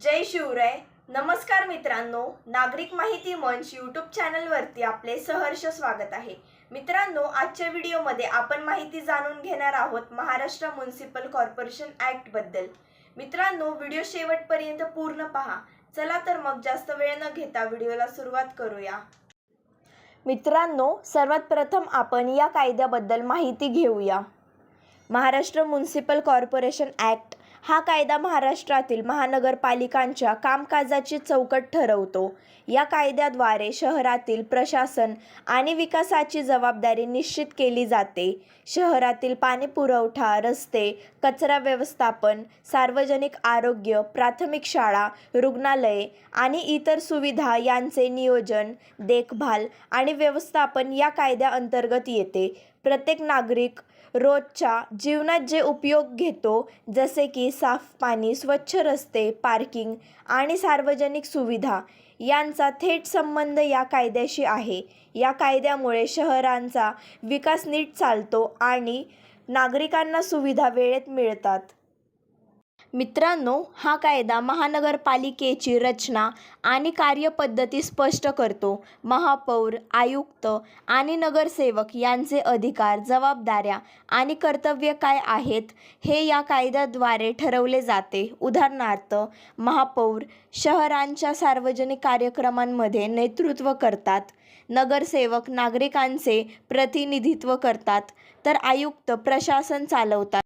जय शिवराय. नमस्कार मित्रांनो नागरिक माहिती मंच यूट्यूब चॅनलवरती आपले सहर्ष स्वागत आहे. मित्रांनो आजच्या व्हिडिओमध्ये आपण माहिती जाणून घेणार आहोत महाराष्ट्र म्युन्सिपल कॉर्पोरेशन ॲक्टबद्दल मित्रांनो व्हिडिओ शेवटपर्यंत पूर्ण पहा. चला तर मग जास्त वेळ न घेता व्हिडिओला सुरुवात करूया. मित्रांनो सर्वात प्रथम आपण या कायद्याबद्दल माहिती घेऊया. महाराष्ट्र म्युन्सिपल कॉर्पोरेशन ॲक्ट हा कायदा महाराष्ट्रातील महानगरपालिकांच्या कामकाजाची चौकट ठरवतो. या कायद्याद्वारे शहरातील प्रशासन आणि विकासाची जबाबदारी निश्चित केली जाते. शहरातील पाणी पुरवठा रस्ते कचरा व्यवस्थापन सार्वजनिक आरोग्य प्राथमिक शाळा रुग्णालये आणि इतर सुविधा यांचे नियोजन देखभाल आणि व्यवस्थापन या कायद्याअंतर्गत येते. प्रत्येक नागरिक रोजच्या जीवनात जे उपयोग घेतो जसे की साफ पाणी स्वच्छ रस्ते पार्किंग आणि सार्वजनिक सुविधा यांचा थेट संबंध या कायद्याशी आहे. या कायद्यामुळे शहरांचा विकास नीट चालतो आणि नागरिकांना सुविधा वेळेत मिळतात. मित्रांनो हा कायदा महानगरपालिकेची रचना आणि कार्यपद्धती स्पष्ट करतो. महापौर आयुक्त आणि नगरसेवक यांचे अधिकार जबाबदाऱ्या आणि कर्तव्य काय आहेत हे या कायद्याद्वारे ठरवले जाते. उदाहरणार्थ महापौर शहरांच्या सार्वजनिक कार्यक्रमांमध्ये नेतृत्व करतात नगरसेवक नागरिकांचे प्रतिनिधित्व करतात तर आयुक्त प्रशासन चालवतात.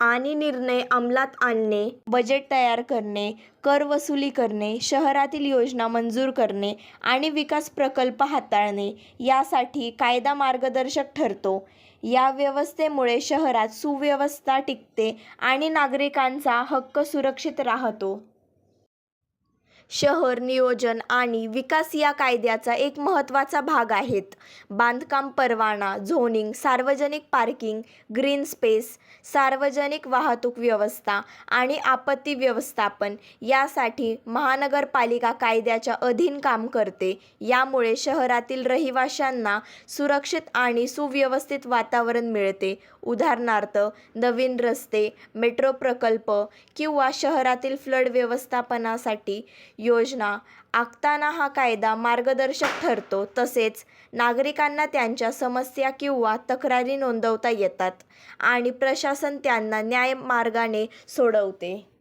आणि निर्णय अंमलात आणणे बजेट तयार करणे कर वसुली करणे शहरातील योजना मंजूर करणे आणि विकास प्रकल्प हाताळणे यासाठी कायदा मार्गदर्शक ठरतो. या व्यवस्थेमुळे शहरात सुव्यवस्था टिकते आणि नागरिकांचा हक्क सुरक्षित राहतो. शहर नियोजन आणि विकास या कायद्याचा एक महत्त्वाचा भाग आहेत. बांधकाम परवाना झोनिंग सार्वजनिक पार्किंग ग्रीन स्पेस सार्वजनिक वाहतूक व्यवस्था आणि आपत्ती व्यवस्थापन यासाठी महानगरपालिका कायद्याच्या अधीन काम करते. यामुळे शहरातील रहिवाशांना सुरक्षित आणि सुव्यवस्थित वातावरण मिळते. उदाहरणार्थ नवीन रस्ते मेट्रो प्रकल्प किंवा शहरातील फ्लड व्यवस्थापनासाठी योजना आखताना हा कायदा मार्गदर्शक ठरतो. तसेच नागरिकांना त्यांच्या समस्या किंवा तक्रारी नोंदवता येतात आणि प्रशासन त्यांना न्यायमार्गाने सोडवते.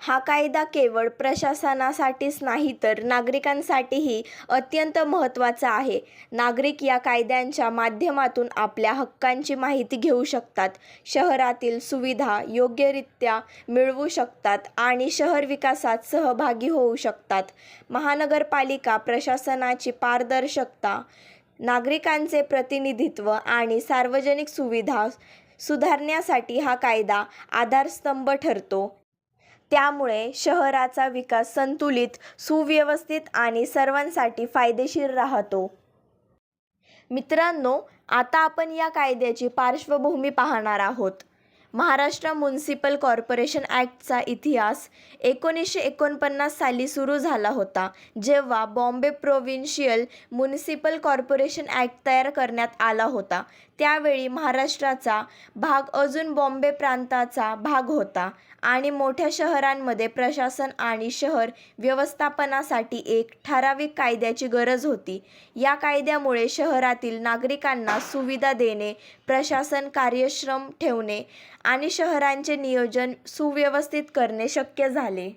हा कायदा केवळ प्रशासनासाठीच नाही तर नागरिकांसाठीही अत्यंत महत्त्वाचा आहे. नागरिक या कायद्यांच्या माध्यमातून आपल्या हक्कांची माहिती घेऊ शकतात शहरातील सुविधा योग्यरित्या मिळवू शकतात आणि शहर विकासात सहभागी होऊ शकतात. महानगरपालिका प्रशासनाची पारदर्शकता नागरिकांचे प्रतिनिधित्व आणि सार्वजनिक सुविधा सुधारण्यासाठी हा कायदा आधारस्तंभ ठरतो. त्यामुळे शहराचा विकास संतुलित सुव्यवस्थित आणि सर्वांसाठी फायदेशीर राहतो. मित्रांनो आता आपण या कायद्याची पार्श्वभूमी पाहणार आहोत. महाराष्ट्र म्युन्सिपल कॉर्पोरेशन ॲक्टचा इतिहास एकोणीसशे एकोणपन्नास साली सुरू झाला होता जेव्हा Bombay provincial municipal corporation act तयार करण्यात आला होता. त्यावेळी महाराष्ट्राचा भाग अजून बॉम्बे प्रांताचा भाग होता आणि मोठ्या शहरांमध्ये प्रशासन आणि शहर व्यवस्थापनासाठी एक ठराविक कायद्याची गरज होती. या कायद्यामुळे शहरातील नागरिकांना सुविधा देणे प्रशासन कार्यक्षम ठेवणे आणि शहरांचे नियोजन सुव्यवस्थित करणे शक्य झाले.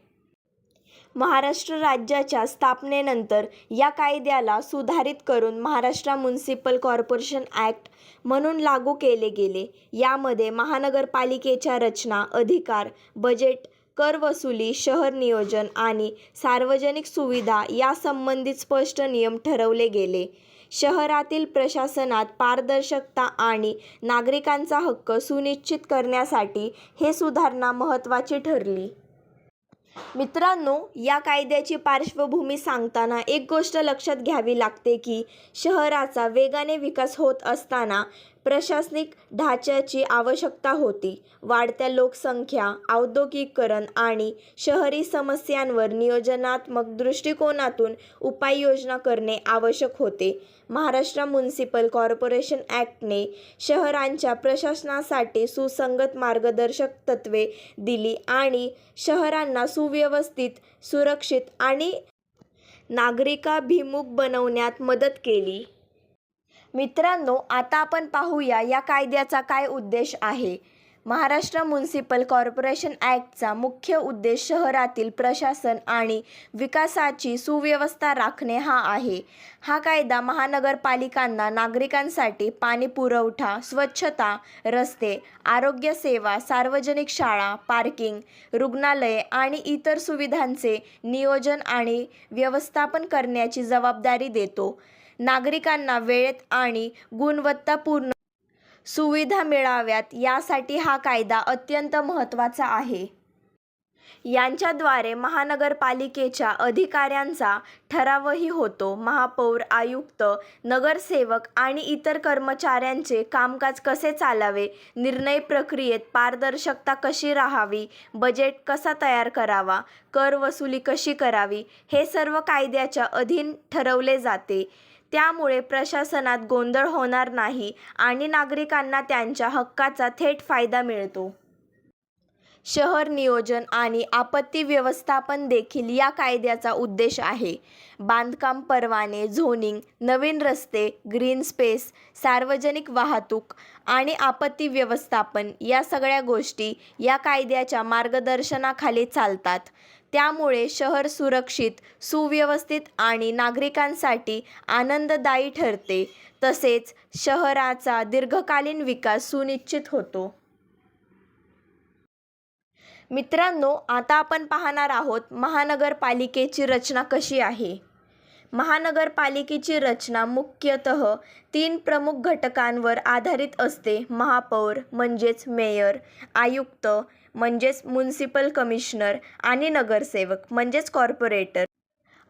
महाराष्ट्र राज्याच्या स्थापनेनंतर या कायद्याला सुधारित करून महाराष्ट्र म्युन्सिपल कॉर्पोरेशन ॲक्ट म्हणून लागू केले गेले. यामध्ये महानगरपालिकेच्या रचना अधिकार बजेट कर वसुली शहर नियोजन आणि सार्वजनिक सुविधा यासंबंधित स्पष्ट नियम ठरवले गेले. शहरातील प्रशासनात पारदर्शकता आणि नागरिकांचा हक्क सुनिश्चित करण्यासाठी हे सुधारणा महत्त्वाची ठरली. मित्रांनो या कायद्याची पार्श्वभूमी सांगताना एक गोष्ट लक्षात घ्यावी लागते की शहराचा वेगाने विकास होत असताना प्रशासनिक ढाच्याची आवश्यकता होती. वाढत्या लोकसंख्या, औद्योगिकीकरण आणि शहरी समस्यांवर नियोजनात्मक दृष्टिकोनातून उपाययोजना करणे आवश्यक होते. महाराष्ट्र म्युनिसिपल कॉर्पोरेशन ॲक्टने शहरांच्या प्रशासनासाठी सुसंगत मार्गदर्शक तत्त्वे दिली आणि शहरांना सुव्यवस्थित, सुरक्षित आणि नागरिकाभिमुख बनवण्यात मदत केली. मित्रांनो, आता आपण पाहूया या कायद्याचा काय उद्देश आहे. महाराष्ट्र म्युनिसिपल कॉर्पोरेशन ॲक्टचा मुख्य उद्देश शहरातील प्रशासन आणि विकासाची सुव्यवस्था राखणे हा आहे. हा कायदा महानगरपालिकांना नागरिकांसाठी पाणीपुरवठा, स्वच्छता, रस्ते, आरोग्यसेवा, सार्वजनिक शाळा, पार्किंग, रुग्णालये आणि इतर सुविधांचे नियोजन आणि व्यवस्थापन करण्याची जबाबदारी देतो. नागरिकांना वेळेत आणि गुणवत्तापूर्ण सुविधा मिळाव्यात यासाठी हा कायदा अत्यंत महत्त्वाचा आहे. यांच्याद्वारे महानगरपालिकेच्या अधिकाऱ्यांचा ठरावही होतो. महापौर, आयुक्त, नगरसेवक आणि इतर कर्मचाऱ्यांचे कामकाज कसे चालावे, निर्णय प्रक्रियेत पारदर्शकता कशी राहावी, बजेट कसा तयार करावा, कर वसुली कशी करावी हे सर्व कायद्याच्या अधीन ठरवले जाते. त्यामुळे प्रशासनात गोंधळ होणार नाही आणि नागरिकांना त्यांच्या हक्काचा थेट फायदा मिळतो. शहर नियोजन आणि आपत्ती व्यवस्थापन देखील या कायद्याचा उद्देश आहे. बांधकाम परवाने, झोनिंग, नवीन रस्ते, ग्रीन स्पेस, सार्वजनिक वाहतूक आणि आपत्ती व्यवस्थापन या सगळ्या गोष्टी या कायद्याच्या मार्गदर्शनाखाली चालतात. त्यामुळे शहर सुरक्षित, सुव्यवस्थित आणि नागरिकांसाठी आनंददायी ठरते. तसेच शहराचा दीर्घकालीन विकास सुनिश्चित होतो. मित्रांनो, आता आपण पाहणार आहोत महानगरपालिकेची रचना कशी आहे. महानगरपालिकेची रचना मुख्यतः तीन प्रमुख घटकांवर आधारित असते. महापौर म्हणजेच मेयर, आयुक्त म्हणजेच म्युनिसिपल कमिशनर आणि नगरसेवक म्हणजेच कॉर्पोरेटर.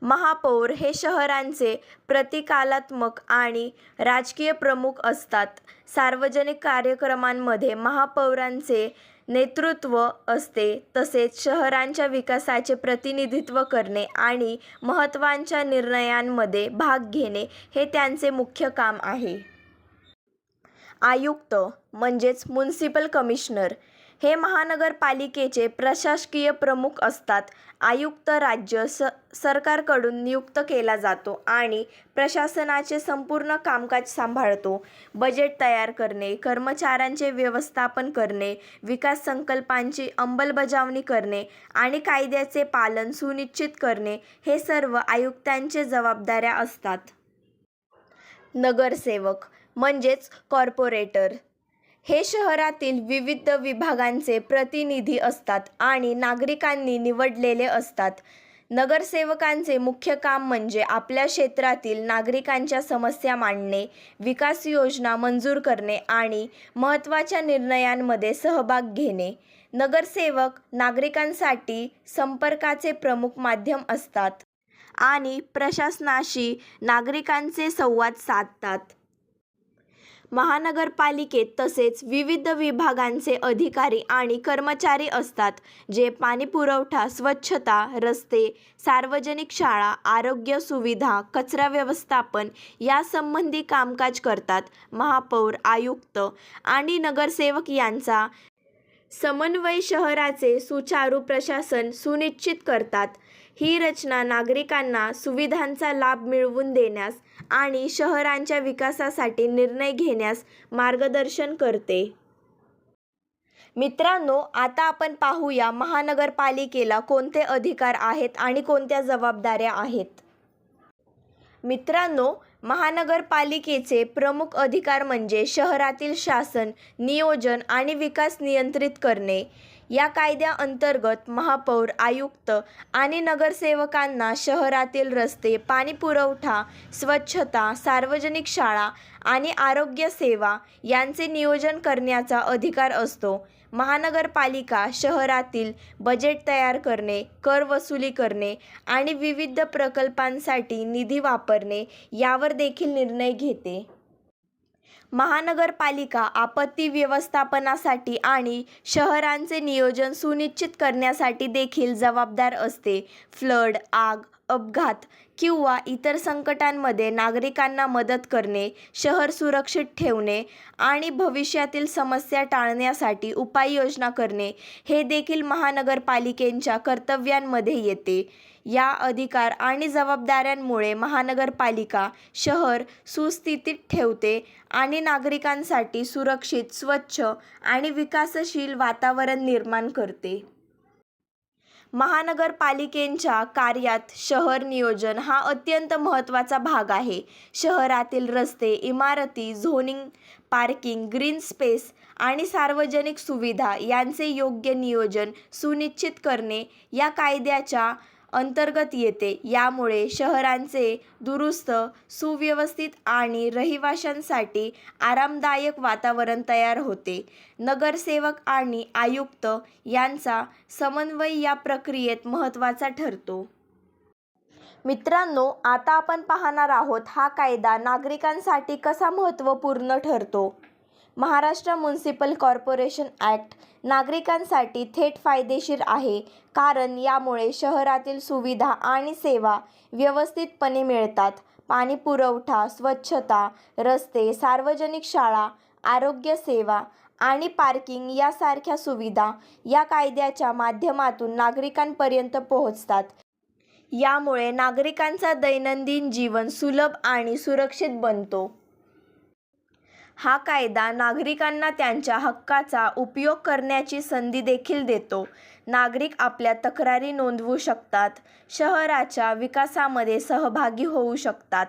महापौर हे शहरांचे प्रतिकालात्मक आणि राजकीय प्रमुख असतात. सार्वजनिक कार्यक्रमांमध्ये महापौरांचे नेतृत्व असते. तसेच शहरांच्या विकासाचे प्रतिनिधित्व करणे आणि महत्त्वाच्या निर्णयांमध्ये भाग घेणे हे त्यांचे मुख्य काम आहे. आयुक्त म्हणजेच म्युनिसिपल कमिशनर हे महानगरपालिकेचे प्रशासकीय प्रमुख असतात. आयुक्त राज्य स सरकारकडून नियुक्त केला जातो आणि प्रशासनाचे संपूर्ण कामकाज सांभाळतो. बजेट तयार करणे, कर्मचाऱ्यांचे व्यवस्थापन करणे, विकास संकल्पांची अंमलबजावणी करणे आणि कायद्याचे पालन सुनिश्चित करणे हे सर्व आयुक्तांचे जबाबदाऱ्या असतात. नगरसेवक म्हणजेच कॉर्पोरेटर हे शहरातील विविध विभागांचे प्रतिनिधी असतात आणि नागरिकांनी निवडलेले असतात. नगरसेवकांचे मुख्य काम म्हणजे आपल्या क्षेत्रातील नागरिकांच्या समस्या मांडणे, विकास योजना मंजूर करणे आणि महत्त्वाच्या निर्णयांमध्ये सहभाग घेणे. नगरसेवक नागरिकांसाठी संपर्काचे प्रमुख माध्यम असतात आणि प्रशासनाशी नागरिकांचे संवाद साधतात. महानगरपालिकेत तसेच विविध विभागांचे अधिकारी आणि कर्मचारी असतात जे पाणीपुरवठा, स्वच्छता, रस्ते, सार्वजनिक शाळा, आरोग्य सुविधा, कचरा व्यवस्थापन यासंबंधी कामकाज करतात. महापौर, आयुक्त आणि नगरसेवक यांचा समन्वय शहराचे सुचारू प्रशासन सुनिश्चित करतात. ही रचना नागरिकांना सुविधांचा लाभ मिळवून देण्यास आणि शहरांच्या विकासासाठी निर्णय घेण्यास मार्गदर्शन करते. मित्रांनो, आता आपण पाहूया महानगरपालिकेला कोणते अधिकार आहेत आणि कोणत्या जबाबदाऱ्या आहेत. मित्रांनो, महानगरपालिकेचे प्रमुख अधिकार म्हणजे शहरातील शासन, नियोजन आणि विकास नियंत्रित करणे. या कायद्याअंतर्गत महापौर, आयुक्त आणि नगरसेवकांना शहरातील रस्ते, पाणीपुरवठा, स्वच्छता, सार्वजनिक शाळा आणि आरोग्य सेवा यांचे नियोजन करण्याचा अधिकार असतो. महानगरपालिका शहरातील बजेट तयार करणे, कर वसुली करणे आणि विविध प्रकल्पांसाठी निधी वापरणे यावर देखील निर्णय घेते. महानगरपालिका आपत्ती व्यवस्थापनासाठी आणि शहरांचे नियोजन सुनिश्चित करण्यासाठी देखील जबाबदार असते. फ्लड आग अपघात किंवा इतर संकटांमध्ये नागरिकांना मदत करणे शहर सुरक्षित ठेवणे आणि भविष्यातील समस्या टाळण्यासाठी उपाययोजना करणे हे देखील महानगरपालिकेच्या कर्तव्यांमध्ये येते. या अधिकार आणि जबाबदाऱ्यांमुळे महानगरपालिका शहर सुस्थितीत ठेवते आणि नागरिकांसाठी सुरक्षित स्वच्छ आणि विकासशील वातावरण निर्माण करते. महानगरपालिकेच्या कार्यात शहर नियोजन हा अत्यंत महत्त्वाचा भाग आहे. शहरातील रस्ते इमारती झोनिंग पार्किंग ग्रीन स्पेस आणि सार्वजनिक सुविधा यांचे योग्य नियोजन सुनिश्चित करणे या कायद्याच्या अंतर्गत येते. यामुळे शहरांचे दुरुस्त सुव्यवस्थित आणि रहिवाशांसाठी आरामदायक वातावरण तयार होते. नगरसेवक आणि आयुक्त यांचा समन्वय या प्रक्रियेत महत्त्वाचा ठरतो. मित्रांनो आता आपण पाहणार आहोत हा कायदा नागरिकांसाठी कसा महत्त्वपूर्ण ठरतो? महाराष्ट्र म्युन्सिपल कॉर्पोरेशन ॲक्ट नागरिकांसाठी थेट फायदेशीर आहे कारण यामुळे शहरातील सुविधा आणि सेवा व्यवस्थितपणे मिळतात. पाणी पुरवठा स्वच्छता रस्ते सार्वजनिक शाळा आरोग्यसेवा आणि पार्किंग यासारख्या सुविधा या कायद्याच्या माध्यमातून नागरिकांपर्यंत पोहोचतात. यामुळे नागरिकांचा दैनंदिन जीवन सुलभ आणि सुरक्षित बनतो. हा कायदा नागरिकांना त्यांच्या हक्काचा उपयोग करण्याची संधी देखील देतो. नागरिक आपल्या तक्रारी नोंदवू शकतात शहराच्या विकासामध्ये सहभागी होऊ शकतात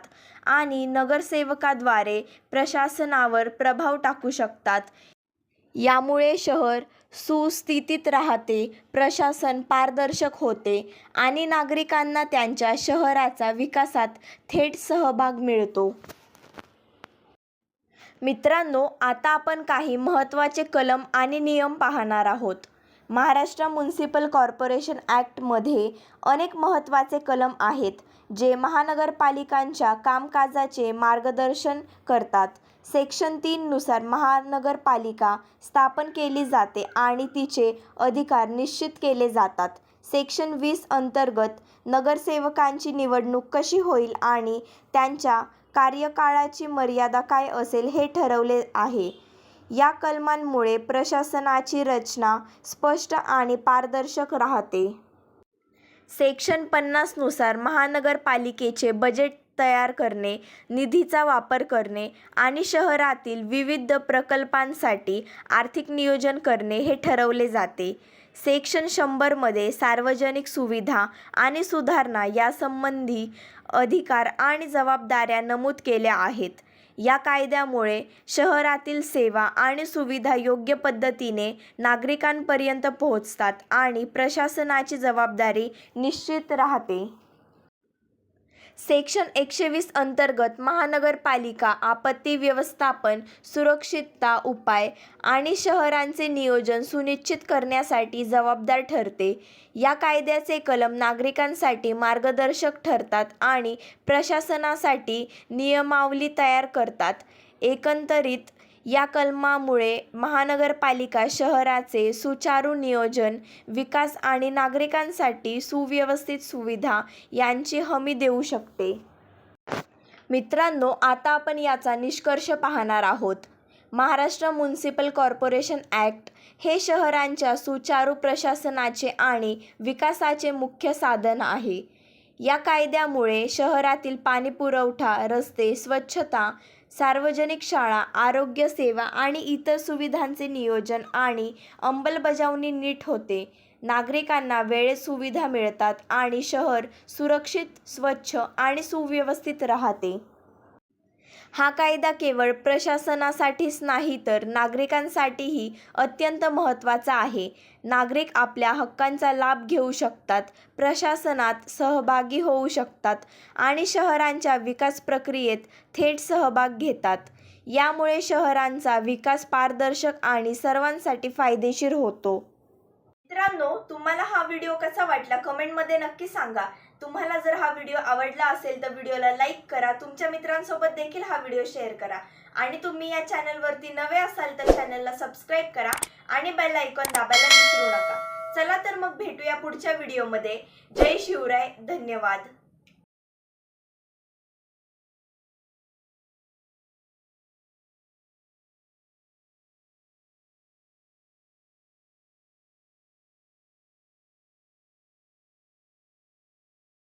आणि नगरसेवकाद्वारे प्रशासनावर प्रभाव टाकू शकतात. यामुळे शहर सुस्थितीत राहते प्रशासन पारदर्शक होते आणि नागरिकांना त्यांच्या शहराचा विकासात थेट सहभाग मिळतो. मित्रांनो आता आपण काही महत्त्वाचे कलम आणि नियम पाहणार आहोत. महाराष्ट्र म्युन्सिपल कॉर्पोरेशन ॲक्टमध्ये अनेक महत्त्वाचे कलम आहेत जे महानगरपालिकांच्या कामकाजाचे मार्गदर्शन करतात. सेक्शन तीननुसार महानगरपालिका स्थापन केली जाते आणि तिचे अधिकार निश्चित केले जातात. सेक्शन वीस अंतर्गत नगरसेवकांची निवडणूक कशी होईल आणि त्यांच्या कार्यकाळाची मर्यादा काय असेल हे ठरवले आहे. या कलमांमुळे प्रशासनाची रचना स्पष्ट आणि पारदर्शक राहते. सेक्शन पन्नासनुसार महानगरपालिकेचे बजेट तयार करणे निधीचा वापर करणे आणि शहरातील विविध प्रकल्पांसाठी आर्थिक नियोजन करणे हे ठरवले जाते. सेक्शन शंभरमध्ये सार्वजनिक सुविधा आणि सुधारणा यासंबंधी अधिकार आणि जबाबदाऱ्या नमूद केल्या आहेत. या कायद्यामुळे शहरातील सेवा आणि सुविधा योग्य पद्धतीने नागरिकांपर्यंत पोहोचतात आणि प्रशासनाची जबाबदारी निश्चित राहते. सेक्शन एकशे वीस अंतर्गत महानगरपालिका आपत्ती व्यवस्थापन सुरक्षितता उपाय आणि शहरांचे नियोजन सुनिश्चित करण्यासाठी जबाबदार ठरते. या कायद्याचे कलम नागरिकांसाठी मार्गदर्शक ठरतात आणि प्रशासनासाठी नियमावली तयार करतात. एकंदरीत या कलमामुळे महानगरपालिका शहराचे सुचारू नियोजन विकास आणि नागरिकांसाठी सुव्यवस्थित सुविधा यांची हमी देऊ शकते. मित्रांनो आता आपण याचा निष्कर्ष पाहणार आहोत. महाराष्ट्र म्युन्सिपल कॉर्पोरेशन ॲक्ट हे शहरांच्या सुचारू प्रशासनाचे आणि विकासाचे मुख्य साधन आहे. या कायद्यामुळे शहरातील पाणीपुरवठा रस्ते स्वच्छता सार्वजनिक शाळा आरोग्य सेवा आणि इतर सुविधांचे नियोजन आणि अंमलबजावणी नीट होते. नागरिकांना वेळेत सुविधा मिळतात आणि शहर सुरक्षित स्वच्छ आणि सुव्यवस्थित राहते. हा कायदा केवळ प्रशासनासाठीच नाही तर नागरिकांसाठीही अत्यंत महत्त्वाचा आहे. नागरिक आपल्या हक्कांचा लाभ घेऊ शकतात प्रशासनात सहभागी होऊ शकतात आणि शहरांच्या विकास प्रक्रियेत थेट सहभाग घेतात. यामुळे शहरांचा विकास पारदर्शक आणि सर्वांसाठी फायदेशीर होतो. मित्रांनो तुम्हाला हा व्हिडिओ कसा वाटला? कमेंटमध्ये नक्की सांगा. तुम्हाला जर हा व्हिडिओ आवडला असेल तर व्हिडिओला लाईक करा. तुमच्या मित्रांसोबत देखील हा व्हिडिओ शेअर करा. आणि तुम्ही या चॅनलवरती नवे असाल तर चॅनलला सबस्क्राईब करा आणि बेल आयकॉन दाबायला विसरू नका. चला तर मग भेटूया पुढच्या व्हिडिओमध्ये जय शिवराय. धन्यवाद.